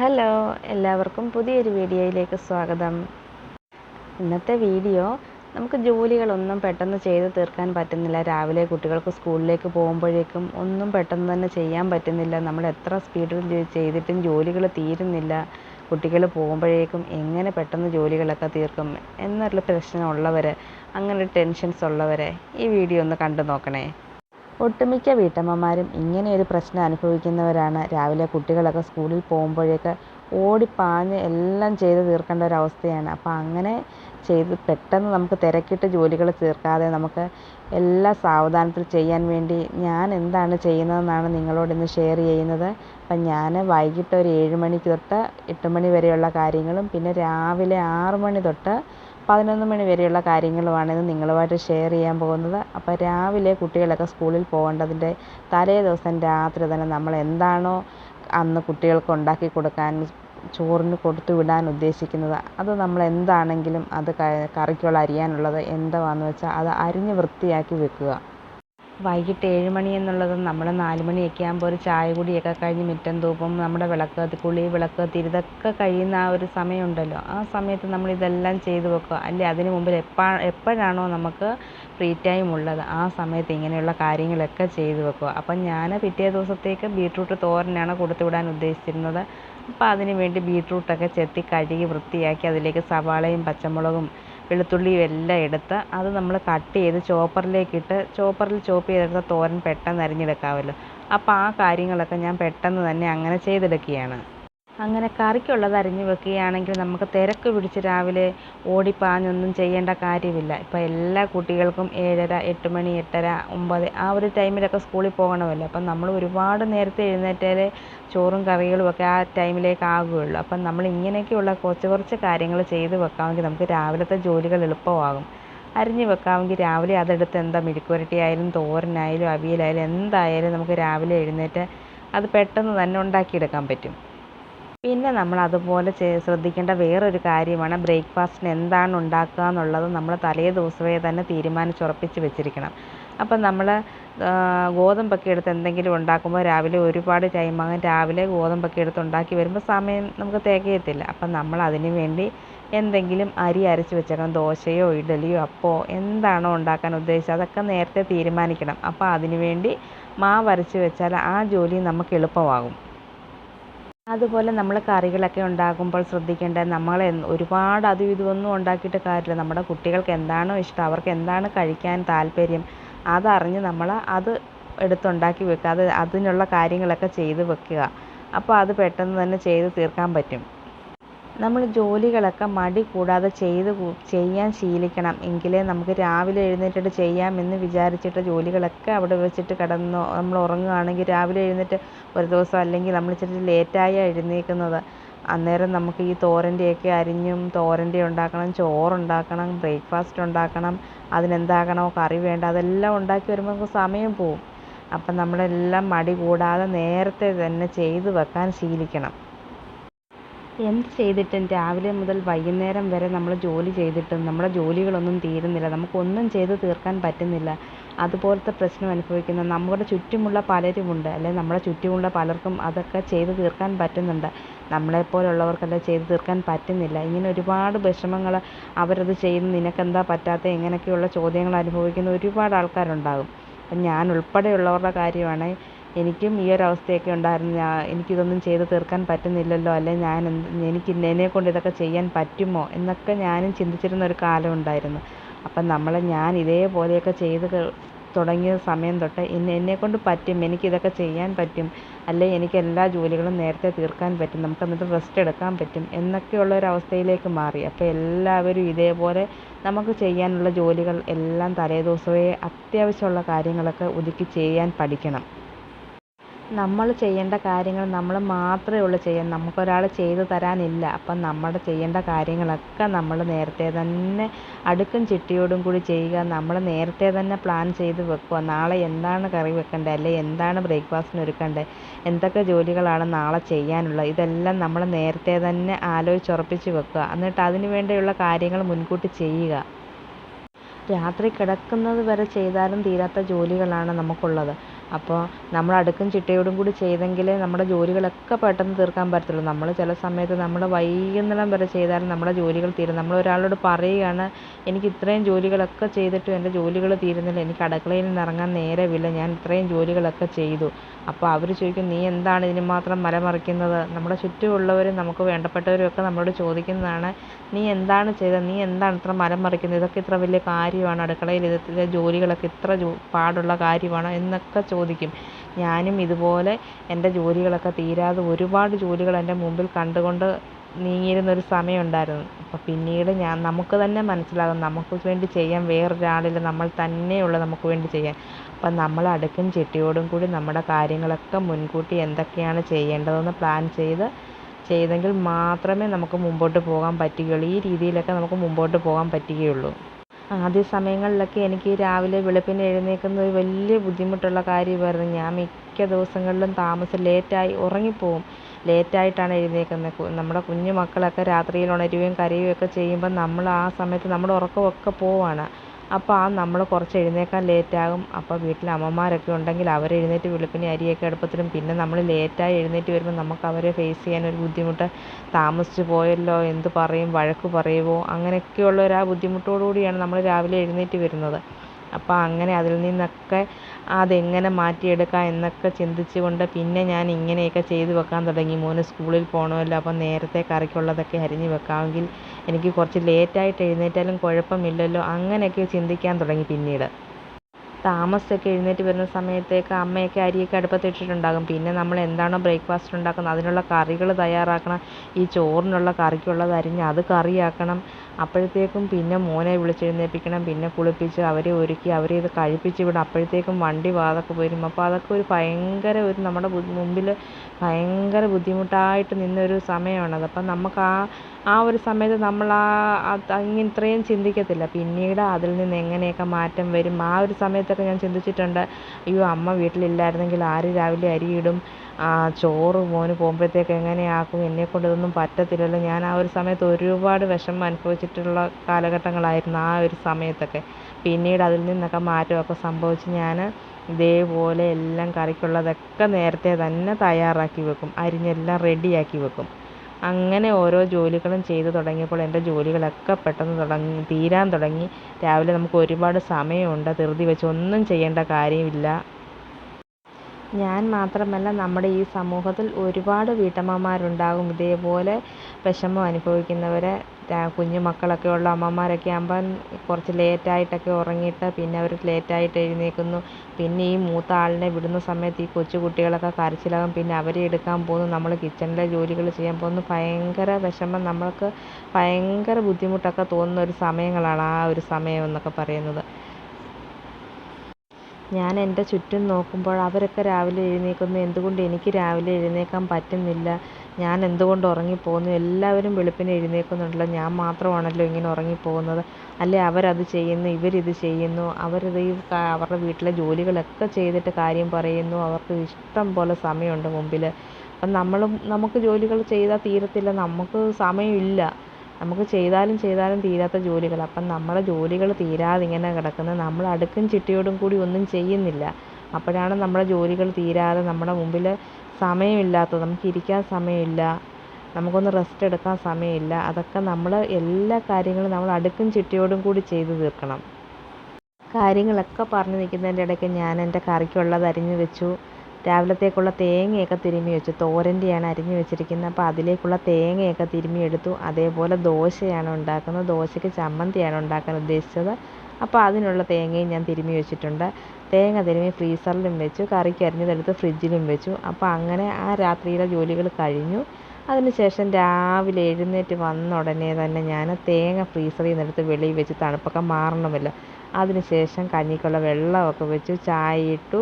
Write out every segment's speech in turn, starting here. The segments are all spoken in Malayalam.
ഹലോ എല്ലാവർക്കും പുതിയൊരു വീഡിയോയിലേക്ക് സ്വാഗതം. ഇന്നത്തെ വീഡിയോ നമുക്ക് ജോലികളൊന്നും പെട്ടെന്ന് ചെയ്ത് തീർക്കാൻ പറ്റുന്നില്ല. രാവിലെ കുട്ടികൾക്ക് സ്കൂളിലേക്ക് പോകുമ്പോഴേക്കും ഒന്നും പെട്ടെന്ന് തന്നെ ചെയ്യാൻ പറ്റുന്നില്ല. നമ്മൾ എത്ര സ്പീഡിൽ ചെയ്തിട്ടും ജോലികൾ തീരുന്നില്ല. കുട്ടികൾ പോകുമ്പോഴേക്കും എങ്ങനെ പെട്ടെന്ന് ജോലികളൊക്കെ തീർക്കും എന്നുള്ള പ്രശ്നമുള്ളവർ അങ്ങനെ ടെൻഷൻസ് ഉള്ളവരെ ഈ വീഡിയോ ഒന്ന് കണ്ടു നോക്കണേ. ഒട്ടുമിക്ക വീട്ടമ്മമാരും ഇങ്ങനെയൊരു പ്രശ്നം അനുഭവിക്കുന്നവരാണ്. രാവിലെ കുട്ടികളൊക്കെ സ്കൂളിൽ പോകുമ്പോഴേക്ക് ഓടിപ്പാഞ്ഞ് എല്ലാം ചെയ്ത് തീർക്കേണ്ട ഒരു അവസ്ഥയാണ്. അപ്പോൾ അങ്ങനെ ചെയ്ത് പെട്ടെന്ന് നമുക്ക് തിരക്കിട്ട് ജോലികൾ തീർക്കാതെ നമുക്ക് എല്ലാ സാവധാനത്തിൽ ചെയ്യാൻ വേണ്ടി ഞാൻ എന്താണ് ചെയ്യുന്നതെന്നാണ് നിങ്ങളോട് ഇന്ന് ഷെയർ ചെയ്യുന്നത്. അപ്പം ഞാൻ വൈകിട്ട് ഒരു ഏഴ് മണിക്ക് തൊട്ട് എട്ട് മണി വരെയുള്ള കാര്യങ്ങളും പിന്നെ രാവിലെ ആറ് മണി തൊട്ട് പതിനൊന്ന് മണി വരെയുള്ള കാര്യങ്ങളുമാണ് ഇന്ന് നിങ്ങളുമായിട്ട് ഷെയർ ചെയ്യാൻ പോകുന്നത്. അപ്പോൾ രാവിലെ കുട്ടികളൊക്കെ സ്കൂളിൽ പോകേണ്ടതിന്റെ തലേ ദിവസം രാത്രി തന്നെ നമ്മൾ എന്താണോ അന്ന് കുട്ടികൾക്ക് ഉണ്ടാക്കി കൊടുക്കാൻ ചോറിന് കൊടുത്തു വിടാൻ ഉദ്ദേശിക്കുന്നത് അത് നമ്മൾ എന്താണെങ്കിലും അത് കറിക്കുള്ള അരിയാനുള്ളത് എന്താണെന്ന് വെച്ചാൽ അത് അരിഞ്ഞ് വൃത്തിയാക്കി വെക്കുക. വൈകിട്ട് ഏഴ് മണി എന്നുള്ളത് നമ്മൾ നാല് മണിയൊക്കെ ആകുമ്പോൾ ഒരു ചായ കുടിയൊക്കെ കഴിഞ്ഞ് മുറ്റം തൂപ്പും നമ്മുടെ വിളക്ക് കുളി വിളക്ക് കത്തി ഇതൊക്കെ കഴിയുന്ന ആ ഒരു സമയമുണ്ടല്ലോ. ആ സമയത്ത് നമ്മൾ ഇതെല്ലാം ചെയ്ത് വെക്കുക. അല്ലെ? അതിന് മുമ്പിൽ എപ്പാ എപ്പോഴാണോ നമുക്ക് ഫ്രീ ടൈം ഉള്ളത് ആ സമയത്ത് ഇങ്ങനെയുള്ള കാര്യങ്ങളൊക്കെ ചെയ്ത് വെക്കുക. അപ്പം ഞാൻ പിറ്റേ ദിവസത്തേക്ക് ബീട്രൂട്ട് തോരനാണ് കൊടുത്തു വിടാൻ ഉദ്ദേശിച്ചിരുന്നത്. അപ്പോൾ അതിന് വേണ്ടി ബീട്രൂട്ടൊക്കെ ചെത്തി കഴുകി വൃത്തിയാക്കി അതിലേക്ക് സവാളയും പച്ചമുളകും വെളുത്തുള്ളിയും എല്ലാം എടുത്ത് അത് നമ്മൾ കട്ട് ചെയ്ത് ചോപ്പറിലേക്കിട്ട് ചോപ്പറിൽ ചോപ്പ് ചെയ്തെടുത്ത തോരൻ പെട്ടെന്ന് അരിഞ്ഞെടുക്കാമല്ലോ. അപ്പോൾ ആ കാര്യങ്ങളൊക്കെ ഞാൻ പെട്ടെന്ന് തന്നെ അങ്ങനെ ചെയ്തെടുക്കുകയാണ്. അങ്ങനെ കറിക്കുള്ളത് അരിഞ്ഞ് വെക്കുകയാണെങ്കിൽ നമുക്ക് തിരക്ക് പിടിച്ച് രാവിലെ ഓടിപ്പാഞ്ഞൊന്നും ചെയ്യേണ്ട കാര്യമില്ല. ഇപ്പോൾ എല്ലാ കുട്ടികൾക്കും ഏഴര എട്ട് മണി എട്ടര ഒമ്പത് ആ ഒരു ടൈമിലൊക്കെ സ്കൂളിൽ പോകണമല്ലോ. അപ്പം നമ്മൾ ഒരുപാട് നേരത്തെ എഴുന്നേറ്റാലേ ചോറും കറികളും ഒക്കെ ആ ടൈമിലേക്ക് ആകുകയുള്ളൂ അപ്പം നമ്മൾ ഇങ്ങനെയൊക്കെയുള്ള കുറച്ച് കുറച്ച് കാര്യങ്ങൾ ചെയ്ത് വെക്കാമെങ്കിൽ നമുക്ക് രാവിലത്തെ ജോലികൾ എളുപ്പമാകും. അരിഞ്ഞ് വെക്കാമെങ്കിൽ രാവിലെ അതെടുത്ത് എന്താ മെഴുക്കുവരട്ടി ആയാലും തോരനായാലും അവിയലായാലും എന്തായാലും നമുക്ക് രാവിലെ എഴുന്നേറ്റ് അത് പെട്ടെന്ന് തന്നെ ഉണ്ടാക്കിയെടുക്കാൻ പറ്റും. പിന്നെ നമ്മൾ അതുപോലെ ശ്രദ്ധിക്കേണ്ട വേറൊരു കാര്യമാണ് ബ്രേക്ക്ഫാസ്റ്റിന് എന്താണ് ഉണ്ടാക്കുക എന്നുള്ളത് നമ്മൾ തലേ ദിവസമേ തന്നെ തീരുമാനിച്ചുറപ്പിച്ച് വെച്ചിരിക്കണം. അപ്പം നമ്മൾ ഗോതമ്പൊക്കെ എടുത്ത് എന്തെങ്കിലും ഉണ്ടാക്കുമ്പോൾ രാവിലെ ഒരുപാട് ടൈം രാവിലെ ഗോതമ്പൊക്കെ എടുത്ത് ഉണ്ടാക്കി വരുമ്പോൾ സമയം നമുക്ക് തികയത്തില്ല. അപ്പം നമ്മൾ അതിന് വേണ്ടി എന്തെങ്കിലും അരി അരച്ച് വെച്ചേക്കണം. ദോശയോ ഇഡലിയോ അപ്പോ എന്താണോ ഉണ്ടാക്കാൻ ഉദ്ദേശിച്ചത് അതൊക്കെ നേരത്തെ തീരുമാനിക്കണം. അപ്പോൾ അതിന് വേണ്ടി മാവ് അരച്ച് വെച്ചാൽ ആ ജോലി നമുക്ക് എളുപ്പമാകും. അതുപോലെ നമ്മൾ കറികളൊക്കെ ഉണ്ടാക്കുമ്പോൾ ശ്രദ്ധിക്കേണ്ടത് നമ്മൾ ഒരുപാട് അതും ഇതുമൊന്നും ഉണ്ടാക്കിയിട്ട് കാര്യമില്ല. നമ്മുടെ കുട്ടികൾക്ക് എന്താണോ ഇഷ്ടം അവർക്ക് എന്താണ് കഴിക്കാൻ താല്പര്യം അതറിഞ്ഞ് നമ്മൾ അത് എടുത്തുണ്ടാക്കി വെക്കുക. അത് അതിനുള്ള കാര്യങ്ങളൊക്കെ ചെയ്ത് വെക്കുക. അപ്പോൾ അത് പെട്ടെന്ന് തന്നെ ചെയ്ത് തീർക്കാൻ പറ്റും. നമ്മൾ ജോലികളൊക്കെ മടി കൂടാതെ ചെയ്ത് ചെയ്യാൻ ശീലിക്കണം. എങ്കിലേ നമുക്ക് രാവിലെ എഴുന്നേറ്റിട്ട് ചെയ്യാമെന്ന് വിചാരിച്ചിട്ട് ജോലികളൊക്കെ അവിടെ വെച്ചിട്ട് കിടന്നോ നമ്മൾ ഉറങ്ങുകയാണെങ്കിൽ രാവിലെ എഴുന്നേറ്റ് ഒരു ദിവസം അല്ലെങ്കിൽ നമ്മൾ ഇച്ചിരി ലേറ്റായാണ് എഴുന്നേൽക്കുന്നത് അന്നേരം നമുക്ക് ഈ തോരന്റെയൊക്കെ അരിഞ്ഞും തോരന്റെ ഉണ്ടാക്കണം ചോറുണ്ടാക്കണം ബ്രേക്ക്ഫാസ്റ്റ് ഉണ്ടാക്കണം അതിനെന്താക്കണോ കറി വേണ്ട അതെല്ലാം ഉണ്ടാക്കി വരുമ്പോൾ നമുക്ക് സമയം പോവും. അപ്പം നമ്മളെല്ലാം മടി കൂടാതെ നേരത്തെ തന്നെ ചെയ്ത് വെക്കാൻ ശീലിക്കണം. എന്ത് ചെയ്തിട്ടും രാവിലെ മുതൽ വൈകുന്നേരം വരെ നമ്മൾ ജോലി ചെയ്തിട്ടും നമ്മുടെ ജോലികളൊന്നും തീരുന്നില്ല. നമുക്കൊന്നും ചെയ്ത് തീർക്കാൻ പറ്റുന്നില്ല. അതുപോലത്തെ പ്രശ്നം അനുഭവിക്കുന്ന നമ്മുടെ ചുറ്റുമുള്ള പലരുമുണ്ട്. അല്ലെങ്കിൽ നമ്മുടെ ചുറ്റുമുള്ള പലർക്കും അതൊക്കെ ചെയ്ത് തീർക്കാൻ പറ്റുന്നുണ്ട്. നമ്മളെപ്പോലുള്ളവർക്കല്ല ചെയ്തു തീർക്കാൻ പറ്റുന്നില്ല. ഇങ്ങനെ ഒരുപാട് വിഷമങ്ങൾ അവരത് ചെയ്യുന്നു. നിനക്കെന്താ പറ്റാത്തത്? ഇങ്ങനെയൊക്കെയുള്ള ചോദ്യങ്ങൾ അനുഭവിക്കുന്ന ഒരുപാട് ആൾക്കാരുണ്ടാകും. അപ്പം ഞാൻ ഉൾപ്പെടെയുള്ളവരുടെ കാര്യമാണ്. എനിക്കും ഈ ഒരു അവസ്ഥയൊക്കെ ഉണ്ടായിരുന്നു. ഞാൻ എനിക്കിതൊന്നും ചെയ്തു തീർക്കാൻ പറ്റുന്നില്ലല്ലോ. അല്ലെ ഞാൻ എനിക്ക് എന്നെക്കൊണ്ട് ഇതൊക്കെ ചെയ്യാൻ പറ്റുമോ? എന്നൊക്കെ ഞാനും ചിന്തിച്ചിരുന്ന ഒരു കാലം ഉണ്ടായിരുന്നു. അപ്പം നമ്മൾ ഞാൻ ഇതേപോലെയൊക്കെ ചെയ്ത് തുടങ്ങിയ സമയം തൊട്ട് എന്നെ കൊണ്ട് പറ്റും. എനിക്കിതൊക്കെ ചെയ്യാൻ പറ്റും. അല്ലെ എനിക്ക് എല്ലാ ജോലികളും നേരത്തെ തീർക്കാൻ പറ്റും. നമുക്ക് എന്നിട്ട് റെസ്റ്റ് എടുക്കാൻ പറ്റും. എന്നൊക്കെയുള്ള അവസ്ഥയിലേക്ക് മാറി. അപ്പോൾ എല്ലാവരും ഇതേപോലെ നമുക്ക് ചെയ്യാനുള്ള ജോലികൾ എല്ലാം തലേദിവസമേ അത്യാവശ്യമുള്ള കാര്യങ്ങളൊക്കെ ഒതുക്കി ചെയ്യാൻ പഠിക്കണം. നമ്മൾ ചെയ്യേണ്ട കാര്യങ്ങൾ നമ്മൾ മാത്രമേ ഉള്ളൂ ചെയ്യാൻ. നമുക്കൊരാൾ ചെയ്തു തരാനില്ല. അപ്പം നമ്മൾ ചെയ്യേണ്ട കാര്യങ്ങളൊക്കെ നമ്മൾ നേരത്തെ തന്നെ അടുക്കും ചിട്ടയോടും കൂടി ചെയ്യുക. നമ്മൾ നേരത്തെ തന്നെ പ്ലാൻ ചെയ്ത് വെക്കുക. നാളെ എന്താണ് കറി വെക്കേണ്ടത് അല്ലെങ്കിൽ എന്താണ് ബ്രേക്ക്ഫാസ്റ്റിന് ഒരുക്കേണ്ടത് എന്തൊക്കെ ജോലികളാണ് നാളെ ചെയ്യാനുള്ളത്? ഇതെല്ലാം നമ്മൾ നേരത്തെ തന്നെ ആലോചിച്ചുറപ്പിച്ച് വെക്കുക. എന്നിട്ട് അതിന് വേണ്ടിയുള്ള കാര്യങ്ങൾ മുൻകൂട്ടി ചെയ്യുക. രാത്രി കിടക്കുന്നത് വരെ ചെയ്താലും തീരാത്ത ജോലികളാണ് നമുക്കുള്ളത്. അപ്പോൾ നമ്മൾ അടുക്കും ചിട്ടയോടും കൂടി ചെയ്തെങ്കിലേ നമ്മുടെ ജോലികളൊക്കെ പെട്ടെന്ന് തീർക്കാൻ പറ്റത്തുള്ളൂ. നമ്മൾ ചില സമയത്ത് നമ്മൾ വൈകുന്നേരം വരെ ചെയ്താലും നമ്മുടെ ജോലികൾ തീരും. നമ്മൾ ഒരാളോട് പറയുകയാണ് എനിക്ക് ഇത്രയും ജോലികളൊക്കെ ചെയ്തിട്ടും എന്റെ ജോലികൾ തീരുന്നില്ല. എനിക്ക് അടുക്കളയിൽ നിന്ന് ഇറങ്ങാൻ നേരമില്ല ഞാൻ ഇത്രയും ജോലികളൊക്കെ ചെയ്തു. അപ്പോൾ അവർ ചോദിക്കും നീ എന്താണ് ഇതിന് മാത്രം മലമറിക്കുന്നത് നമ്മുടെ ചുറ്റുമുള്ളവരും നമുക്ക് വേണ്ടപ്പെട്ടവരും ഒക്കെ നമ്മളോട് ചോദിക്കുന്നതാണ് നീ എന്താണ് ചെയ്തത്? നീ എന്താണ് ഇത്ര മരം മറിക്കുന്നത്? ഇതൊക്കെ ഇത്ര വലിയ കാര്യമാണോ? അടുക്കളയിൽ ഇതിലെ ജോലികളൊക്കെ ഇത്ര ജോ പാടുള്ള കാര്യമാണോ? എന്നൊക്കെ ചോദിക്കും. ഞാനും ഇതുപോലെ എന്റെ ജോലികളൊക്കെ തീരാതെ ഒരുപാട് ജോലികൾ എന്റെ മുമ്പിൽ കണ്ടുകൊണ്ട് നീങ്ങിയിരുന്നൊരു സമയമുണ്ടായിരുന്നു. അപ്പോൾ പിന്നീട് ഞാൻ നമുക്ക് തന്നെ മനസ്സിലാകും നമുക്ക് വേണ്ടി ചെയ്യാൻ വേറൊരാളില്ല നമ്മൾ തന്നെയുള്ളൂ നമുക്ക് വേണ്ടി ചെയ്യാൻ. അപ്പം നമ്മൾ അടുക്കും ചിട്ടയോടും കൂടി നമ്മുടെ കാര്യങ്ങളൊക്കെ മുൻകൂട്ടി എന്തൊക്കെയാണ് ചെയ്യേണ്ടതെന്ന് പ്ലാൻ ചെയ്ത് ചെയ്തെങ്കിൽ മാത്രമേ നമുക്ക് മുമ്പോട്ട് പോകാൻ പറ്റുകയുള്ളൂ. ഈ രീതിയിലൊക്കെ നമുക്ക് മുമ്പോട്ട് പോകാൻ പറ്റുകയുള്ളൂ. ആദ്യ സമയങ്ങളിലൊക്കെ എനിക്ക് രാവിലെ വെളുപ്പിന് ഒരു വലിയ ബുദ്ധിമുട്ടുള്ള കാര്യമായിരുന്നു. ഞാൻ മിക്ക ദിവസങ്ങളിലും താമസം ലേറ്റായി ഉറങ്ങിപ്പോവും. ലേറ്റായിട്ടാണ് എഴുന്നേൽക്കുന്നത്. നമ്മുടെ കുഞ്ഞു മക്കളൊക്കെ രാത്രിയിൽ ഉണരുകയും ഒക്കെ ചെയ്യുമ്പോൾ നമ്മൾ ആ സമയത്ത് നമ്മുടെ ഉറക്കമൊക്കെ പോവാണ്. അപ്പോൾ ആ നമ്മൾ കുറച്ച് എഴുന്നേൽക്കാൻ ലേറ്റാകും. അപ്പോൾ വീട്ടിൽ അമ്മമാരൊക്കെ ഉണ്ടെങ്കിൽ അവർ എഴുന്നേറ്റ് വെളുപ്പിനെ അരിയൊക്കെ അടുപ്പത്തിടും പിന്നെ നമ്മൾ ലേറ്റായി എഴുന്നേറ്റ് വരുമ്പോൾ നമുക്ക് അവരെ ഫേസ് ചെയ്യാൻ ഒരു ബുദ്ധിമുട്ട്. താമസിച്ച് പോയല്ലോ എന്ത് പറയും വഴക്ക് പറയുമോ അങ്ങനെയൊക്കെയുള്ള ഒരു ആ ബുദ്ധിമുട്ടോടു കൂടിയാണ് നമ്മൾ രാവിലെ എഴുന്നേറ്റ് വരുന്നത്. അപ്പോൾ അങ്ങനെ അതിൽ നിന്നൊക്കെ അതെങ്ങനെ മാറ്റിയെടുക്കാം എന്നൊക്കെ ചിന്തിച്ചുകൊണ്ട് പിന്നെ ഞാൻ ഇങ്ങനെയൊക്കെ ചെയ്തു വെക്കാൻ തുടങ്ങി. മോന് സ്കൂളിൽ പോകണമല്ലോ അപ്പം നേരത്തെ കറിക്കുള്ളതൊക്കെ അരിഞ്ഞ് വെക്കാമെങ്കിൽ എനിക്ക് കുറച്ച് ലേറ്റായിട്ട് എഴുന്നേറ്റാലും കുഴപ്പമില്ലല്ലോ അങ്ങനെയൊക്കെ ചിന്തിക്കാൻ തുടങ്ങി പിന്നീട്. താമസിച്ചൊക്കെ എഴുന്നേറ്റ് വരുന്ന സമയത്തേക്ക് അമ്മയൊക്കെ അരിയൊക്കെ അടുപ്പത്തിട്ടിട്ടുണ്ടാകും പിന്നെ നമ്മൾ എന്താണോ ബ്രേക്ക്ഫാസ്റ്റ് ഉണ്ടാക്കുന്നത് അതിനുള്ള കറികൾ തയ്യാറാക്കണം. ഈ ചോറിനുള്ള കറിക്കുള്ളത് അരിഞ്ഞ് അത് കറിയാക്കണം. അപ്പോഴത്തേക്കും പിന്നെ മോനെ വിളിച്ചെഴുന്നേൽപ്പിക്കണം പിന്നെ കുളിപ്പിച്ച് അവരെ ഒരുക്കി അവരെ ഇത് കഴിപ്പിച്ച് വിടണം അപ്പോഴത്തേക്കും വണ്ടി വാതൊക്കെ വരും അപ്പോൾ അതൊക്കെ ഒരു ഭയങ്കര ഒരു നമ്മുടെ മുമ്പിൽ ഭയങ്കര ബുദ്ധിമുട്ടായിട്ട് നിന്നൊരു സമയമാണത്. അപ്പം നമുക്ക് ആ ആ ഒരു സമയത്ത് നമ്മൾ ആ അങ്ങനെ ഇത്രയും ചിന്തിക്കത്തില്ല. പിന്നീട് അതിൽ നിന്ന് എങ്ങനെയൊക്കെ മാറ്റം വരും? ആ ഒരു സമയത്തൊക്കെ ഞാൻ ചിന്തിച്ചിട്ടുണ്ട്. അയ്യോ അമ്മ വീട്ടിലില്ലായിരുന്നെങ്കിൽ ആര് രാവിലെ അരിയിടും ചോറ് മോന് പോകുമ്പോഴത്തേക്ക് എങ്ങനെയാക്കും? എന്നെക്കൊണ്ട് ഇതൊന്നും പറ്റത്തില്ലല്ലോ. ഞാൻ ആ ഒരു സമയത്ത് ഒരുപാട് വിഷമം അനുഭവിച്ചിട്ടുള്ള കാലഘട്ടങ്ങളായിരുന്നു ആ ഒരു സമയത്തൊക്കെ. പിന്നീട് അതിൽ നിന്നൊക്കെ മാറ്റമൊക്കെ സംഭവിച്ച് ഞാൻ ഇതേപോലെ എല്ലാം കറിക്കുള്ളതൊക്കെ നേരത്തെ തന്നെ തയ്യാറാക്കി വെക്കും. അരിഞ്ഞെല്ലാം റെഡിയാക്കി വെക്കും. അങ്ങനെ ഓരോ ജോലികളും ചെയ്തു തുടങ്ങിയപ്പോൾ എന്റെ ജോലികളൊക്കെ പെട്ടെന്ന് തുടങ്ങി തീരാൻ തുടങ്ങി. രാവിലെ നമുക്ക് ഒരുപാട് സമയമുണ്ട്. ധൃതി വെച്ച് ഒന്നും ചെയ്യേണ്ട കാര്യമില്ല. ഞാൻ മാത്രമല്ല നമ്മുടെ ഈ സമൂഹത്തിൽ ഒരുപാട് വീട്ടമ്മമാരുണ്ടാകും. ഇതേപോലെ വിഷമം അനുഭവിക്കുന്നവർ കുഞ്ഞു മക്കളൊക്കെ ഉള്ള അമ്മമാരൊക്കെ ആകുമ്പം കുറച്ച് ലേറ്റായിട്ടൊക്കെ ഉറങ്ങിയിട്ട് പിന്നെ അവർ ലേറ്റായിട്ട് എഴുന്നേൽക്കുന്നു പിന്നെ ഈ മൂത്ത ആളിനെ വിടുന്ന സമയത്ത് ഈ കൊച്ചു കുട്ടികളൊക്കെ കരച്ചിലാകും. പിന്നെ അവരെ എടുക്കാൻ പോകുന്നു. നമ്മൾ കിച്ചണിലെ ജോലികൾ ചെയ്യാൻ പോകുന്നു. ഭയങ്കര വിഷമം. നമ്മൾക്ക് ഭയങ്കര ബുദ്ധിമുട്ടൊക്കെ തോന്നുന്ന ഒരു സമയങ്ങളാണ് ആ ഒരു സമയം എന്നൊക്കെ പറയുന്നത്. ഞാൻ എന്റെ ചുറ്റും നോക്കുമ്പോൾ അവരൊക്കെ രാവിലെ എഴുന്നേൽക്കുന്നു. എന്തുകൊണ്ട് എനിക്ക് രാവിലെ എഴുന്നേൽക്കാൻ പറ്റുന്നില്ല? ഞാൻ എന്തുകൊണ്ട് ഉറങ്ങിപ്പോകുന്നു? എല്ലാവരും വെളുപ്പിനെ എഴുന്നേൽക്കുന്നുണ്ടല്ലോ. ഞാൻ മാത്രമാണല്ലോ ഇങ്ങനെ ഉറങ്ങിപ്പോകുന്നത്. അല്ലേ അവരത് ചെയ്യുന്നു ഇവരിത് ചെയ്യുന്നു. അവരിത് ഈ അവരുടെ വീട്ടിലെ ജോലികളൊക്കെ ചെയ്തിട്ട് കാര്യം പറയുന്നു. അവർക്ക് ഇഷ്ടം പോലെ സമയമുണ്ട് മുമ്പിൽ അപ്പം നമ്മളും നമുക്ക് ജോലികൾ ചെയ്താൽ തീരത്തില്ല. നമുക്ക് സമയമില്ല. നമുക്ക് ചെയ്താലും ചെയ്താലും തീരാത്ത ജോലികൾ. അപ്പം നമ്മുടെ ജോലികൾ തീരാതെ ഇങ്ങനെ കിടക്കുന്നത് നമ്മൾ അടുക്കും ചിട്ടയോടും കൂടി ഒന്നും ചെയ്യുന്നില്ല. അപ്പോഴാണ് നമ്മുടെ ജോലികൾ തീരാതെ നമ്മുടെ മുമ്പിൽ സമയമില്ലാത്തത്. നമുക്ക് ഇരിക്കാൻ സമയമില്ല. നമുക്കൊന്ന് റെസ്റ്റ് എടുക്കാൻ സമയമില്ല. അതൊക്കെ നമ്മൾ എല്ലാ കാര്യങ്ങളും നമ്മൾ അടുക്കും ചിട്ടയോടും കൂടി ചെയ്തു തീർക്കണം. കാര്യങ്ങളൊക്കെ പറഞ്ഞു നിൽക്കുന്നതിന്റെ ഇടയ്ക്ക് ഞാൻ എന്റെ കറിക്കുള്ളത് അരിഞ്ഞു വെച്ചു. രാവിലത്തേക്കുള്ള തേങ്ങയൊക്കെ തിരുമ്മി വെച്ചു. തോരന്റെയാണ് അരിഞ്ഞു വെച്ചിരിക്കുന്നത്. അപ്പോൾ അതിലേക്കുള്ള തേങ്ങയൊക്കെ തിരുമ്മി എടുത്തു. അതേപോലെ ദോശയാണ് ഉണ്ടാക്കുന്നത്. ദോശയ്ക്ക് ചമ്മന്തിയാണ് ഉണ്ടാക്കാൻ ഉദ്ദേശിച്ചത്. അപ്പോൾ അതിനുള്ള തേങ്ങയും ഞാൻ തിരുമ്മി വെച്ചിട്ടുണ്ട്. തേങ്ങ തിരുമ്മി ഫ്രീസറിലും വെച്ചു. കറിക്ക് അരിഞ്ഞതെടുത്ത് ഫ്രിഡ്ജിലും വെച്ചു. അപ്പോൾ അങ്ങനെ ആ രാത്രിയിലെ ജോലികൾ കഴിഞ്ഞു. അതിനുശേഷം രാവിലെ എഴുന്നേറ്റ് വന്ന ഉടനെ തന്നെ ഞാൻ തേങ്ങ ഫ്രീസറിൽ നിന്നെടുത്ത് വെളിയിൽ വെച്ച് തണുപ്പൊക്കെ മാറണമല്ലോ. അതിനുശേഷം കഞ്ഞിക്കുള്ള വെള്ളമൊക്കെ വെച്ചു. ചായ ഇട്ടു.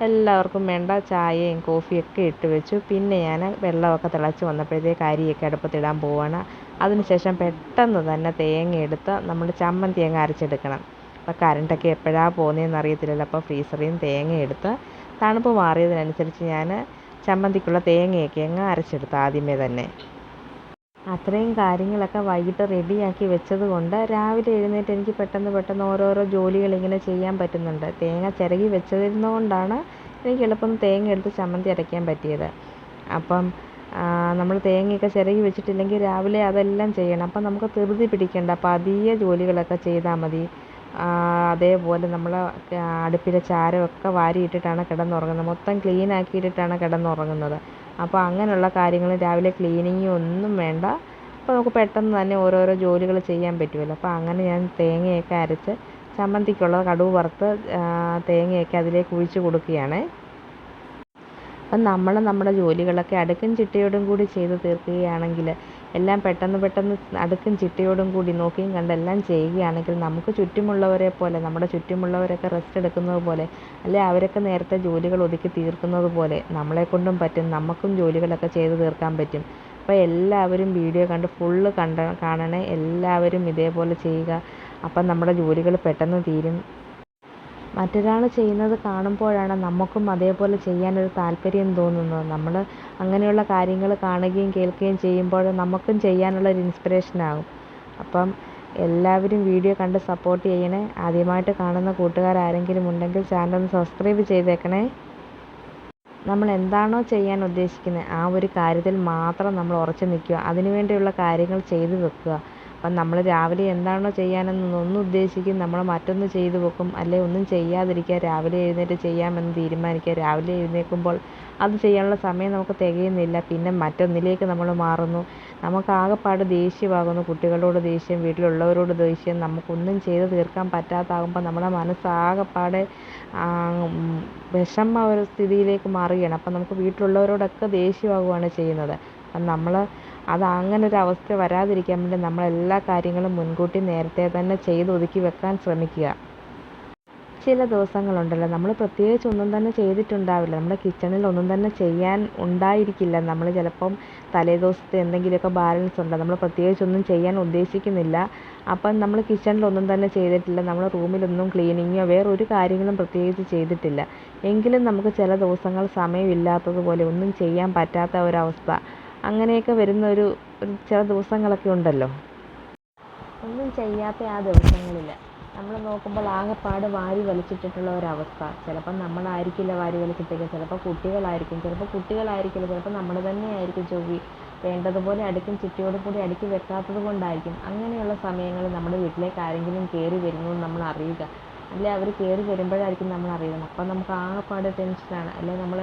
എല്ലാവർക്കും വേണ്ട ചായയും കോഫിയൊക്കെ ഇട്ട് വെച്ചു. പിന്നെ ഞാൻ വെള്ളമൊക്കെ തിളച്ച് വന്നപ്പോഴത്തേക്ക് അരിയൊക്കെ അടുപ്പത്തിടാൻ പോവാണ്. അതിനുശേഷം പെട്ടെന്ന് തന്നെ തേങ്ങ എടുത്ത് നമ്മൾ ചമ്മന്തി തേങ്ങ അരച്ചെടുക്കണം. അപ്പോൾ കറണ്ടൊക്കെ എപ്പോഴാണ് പോകുന്നതെന്ന് അറിയത്തില്ലല്ലോ അപ്പോൾ ഫ്രീസറിൽ നിന്ന് തേങ്ങ എടുത്ത് തണുപ്പ് മാറിയതിനനുസരിച്ച് ഞാൻ ചമ്മന്തിക്കുള്ള തേങ്ങയൊക്കെ അങ്ങ് അരച്ചെടുത്തു ആദ്യമേ തന്നെ. അത്രയും കാര്യങ്ങളൊക്കെ വൈകിട്ട് റെഡിയാക്കി വെച്ചത് കൊണ്ട് രാവിലെ എഴുന്നേറ്റ് എനിക്ക് പെട്ടെന്ന് പെട്ടെന്ന് ഓരോരോ ജോലികൾ ഇങ്ങനെ ചെയ്യാൻ പറ്റുന്നുണ്ട്. തേങ്ങ ചിരകി വെച്ചതിരുന്നത് കൊണ്ടാണ് എനിക്ക് എളുപ്പം തേങ്ങ എടുത്ത് ചമ്മന്തി അരയ്ക്കാൻ പറ്റിയത്. അപ്പം നമ്മൾ തേങ്ങയൊക്കെ ചിരകി വെച്ചിട്ടില്ലെങ്കിൽ രാവിലെ അതെല്ലാം ചെയ്യണം. അപ്പം നമുക്ക് ധൃതി പിടിക്കേണ്ട. പതിയെ ജോലികളൊക്കെ ചെയ്താൽ മതി. അതേപോലെ നമ്മൾ അടുപ്പിലെ ചാരമൊക്കെ വാരിയിട്ടിട്ടാണ് കിടന്നുറങ്ങുന്നത്. മൊത്തം ക്ലീൻ ആക്കിയിട്ടിട്ടാണ് കിടന്നുറങ്ങുന്നത്. അപ്പോൾ അങ്ങനെയുള്ള കാര്യങ്ങൾ രാവിലെ ക്ലീനിങ്ങും ഒന്നും വേണ്ട. അപ്പോൾ നമുക്ക് പെട്ടെന്ന് തന്നെ ഓരോരോ ജോലികൾ ചെയ്യാൻ പറ്റുമല്ലോ അപ്പോൾ അങ്ങനെ ഞാൻ തേങ്ങയൊക്കെ അരച്ച് ചമ്മന്തിക്കുള്ള കടുക് വറുത്ത് തേങ്ങയൊക്കെ അതിലേക്ക് ഒഴിച്ച് കൊടുക്കുകയാണ്. അപ്പം നമ്മൾ നമ്മുടെ ജോലികളൊക്കെ അടുക്കും ചിട്ടയോടും കൂടി ചെയ്ത് തീർക്കുകയാണെങ്കിൽ എല്ലാം പെട്ടെന്ന് പെട്ടെന്ന് അടുക്കും ചിട്ടയോടും കൂടി നോക്കിയും കണ്ടെല്ലാം ചെയ്യുകയാണെങ്കിൽ നമുക്ക് ചുറ്റുമുള്ളവരെ പോലെ നമ്മുടെ ചുറ്റുമുള്ളവരൊക്കെ റെസ്റ്റ് എടുക്കുന്നത് പോലെ അല്ലെ അവരൊക്കെ നേരത്തെ ജോലികൾ ഒതുക്കി തീർക്കുന്നത് പോലെ നമ്മളെക്കൊണ്ടും പറ്റും നമുക്കും ജോലികളൊക്കെ ചെയ്ത് തീർക്കാൻ പറ്റും. അപ്പോൾ എല്ലാവരും വീഡിയോ കണ്ട് ഫുള്ള് കണ്ട കാണണേ എല്ലാവരും ഇതേപോലെ ചെയ്യുക. അപ്പം നമ്മുടെ ജോലികൾ പെട്ടെന്ന് തീരും. മറ്റൊരാൾ ചെയ്യുന്നത് കാണുമ്പോഴാണ് നമുക്കും അതേപോലെ ചെയ്യാനൊരു താല്പര്യം തോന്നുന്നത്. നമ്മൾ അങ്ങനെയുള്ള കാര്യങ്ങൾ കാണുകയും കേൾക്കുകയും ചെയ്യുമ്പോൾ നമുക്കും ചെയ്യാനുള്ളൊരു ഇൻസ്പിറേഷനാകും അപ്പം എല്ലാവരും വീഡിയോ കണ്ട് സപ്പോർട്ട് ചെയ്യണേ. ആദ്യമായിട്ട് കാണുന്ന കൂട്ടുകാർ ആരെങ്കിലും ഉണ്ടെങ്കിൽ ചാനൽ ഒന്ന് സബ്സ്ക്രൈബ് ചെയ്തേക്കണേ. നമ്മൾ എന്താണോ ചെയ്യാൻ ഉദ്ദേശിക്കുന്നത് ആ ഒരു കാര്യത്തിൽ മാത്രം നമ്മൾ ഉറച്ചു നിൽക്കുക. അതിനു വേണ്ടിയുള്ള കാര്യങ്ങൾ ചെയ്തു വെക്കുക. അപ്പം നമ്മൾ രാവിലെ എന്താണോ ചെയ്യാനെന്ന് ഒന്ന് ഉദ്ദേശിക്കും നമ്മൾ മറ്റൊന്ന് ചെയ്തു വെക്കും അല്ലെ ഒന്നും ചെയ്യാതിരിക്കുക രാവിലെ എഴുന്നേറ്റ് ചെയ്യാമെന്ന് തീരുമാനിക്കുക. രാവിലെ എഴുന്നേൽക്കുമ്പോൾ അത് ചെയ്യാനുള്ള സമയം നമുക്ക് തികയുന്നില്ല പിന്നെ മറ്റൊന്നിലേക്ക് നമ്മൾ മാറുന്നു. നമുക്ക് ആകെപ്പാട് ദേഷ്യമാകുന്നു കുട്ടികളോട് ദേഷ്യം വീട്ടിലുള്ളവരോട് ദേഷ്യം. നമുക്കൊന്നും ചെയ്ത് തീർക്കാൻ പറ്റാത്താകുമ്പോൾ നമ്മുടെ മനസ്സാകെപ്പാടെ വിഷമ ഒരു സ്ഥിതിയിലേക്ക് മാറുകയാണ്. അപ്പം നമുക്ക് വീട്ടിലുള്ളവരോടൊക്കെ ദേഷ്യമാകുകയാണ് ചെയ്യുന്നത്. അപ്പം നമ്മൾ അത് അങ്ങനെ ഒരു അവസ്ഥ വരാതിരിക്കാൻ വേണ്ടി നമ്മൾ എല്ലാ കാര്യങ്ങളും മുൻകൂട്ടി നേരത്തെ തന്നെ ചെയ്ത് ഒതുക്കി വെക്കാൻ ശ്രമിക്കുക. ചില ദിവസങ്ങളുണ്ടല്ലോ നമ്മൾ പ്രത്യേകിച്ച് ഒന്നും തന്നെ ചെയ്തിട്ടുണ്ടാവില്ല. നമ്മുടെ കിച്ചണിൽ ഒന്നും തന്നെ ചെയ്യാൻ ഉണ്ടായിരിക്കില്ല. നമ്മൾ ചിലപ്പം തലേദിവസത്തെ എന്തെങ്കിലുമൊക്കെ ബാലൻസ് ഉണ്ട്. നമ്മൾ പ്രത്യേകിച്ചൊന്നും ചെയ്യാൻ ഉദ്ദേശിക്കുന്നില്ല. അപ്പം നമ്മൾ കിച്ചണിൽ ഒന്നും തന്നെ ചെയ്തിട്ടില്ല. നമ്മൾ റൂമിലൊന്നും ക്ലീനിങ്ങോ വേറൊരു കാര്യങ്ങളും പ്രത്യേകിച്ച് ചെയ്തിട്ടില്ല. എങ്കിലും നമുക്ക് ചില ദിവസങ്ങൾ സമയമില്ലാത്തതുപോലെ ഒന്നും ചെയ്യാൻ പറ്റാത്ത ഒരവസ്ഥ. അങ്ങനെയൊക്കെ വരുന്ന ഒരു ചില ദിവസങ്ങളൊക്കെ ഉണ്ടല്ലോ. ഒന്നും ചെയ്യാത്ത ആ ദിവസങ്ങളിൽ നമ്മൾ നോക്കുമ്പോൾ ആകെപ്പാട് വാരി വലിച്ചിട്ടിട്ടുള്ള ഒരവസ്ഥ. ചിലപ്പം നമ്മളായിരിക്കില്ല വാരി വലിച്ചിട്ടേക്കുക ചിലപ്പോൾ കുട്ടികളായിരിക്കും ചിലപ്പോൾ കുട്ടികളായിരിക്കില്ല ചിലപ്പോൾ നമ്മൾ തന്നെ ആയിരിക്കും ചൊവ്വി വേണ്ടതുപോലെ അടുക്കും ചിട്ടയോടും കൂടി അടുക്കി വെക്കാത്തത് കൊണ്ടായിരിക്കും. അങ്ങനെയുള്ള സമയങ്ങളിൽ നമ്മുടെ വീട്ടിലേക്ക് ആരെങ്കിലും കയറി വരുന്നു നമ്മൾ അറിയുക. അല്ലെ അവർ കയറി വരുമ്പോഴായിരിക്കും നമ്മൾ അറിയുന്നത്. അപ്പം നമുക്ക് ആകെപ്പാട് ടെൻഷനാണ്. അല്ലെ നമ്മൾ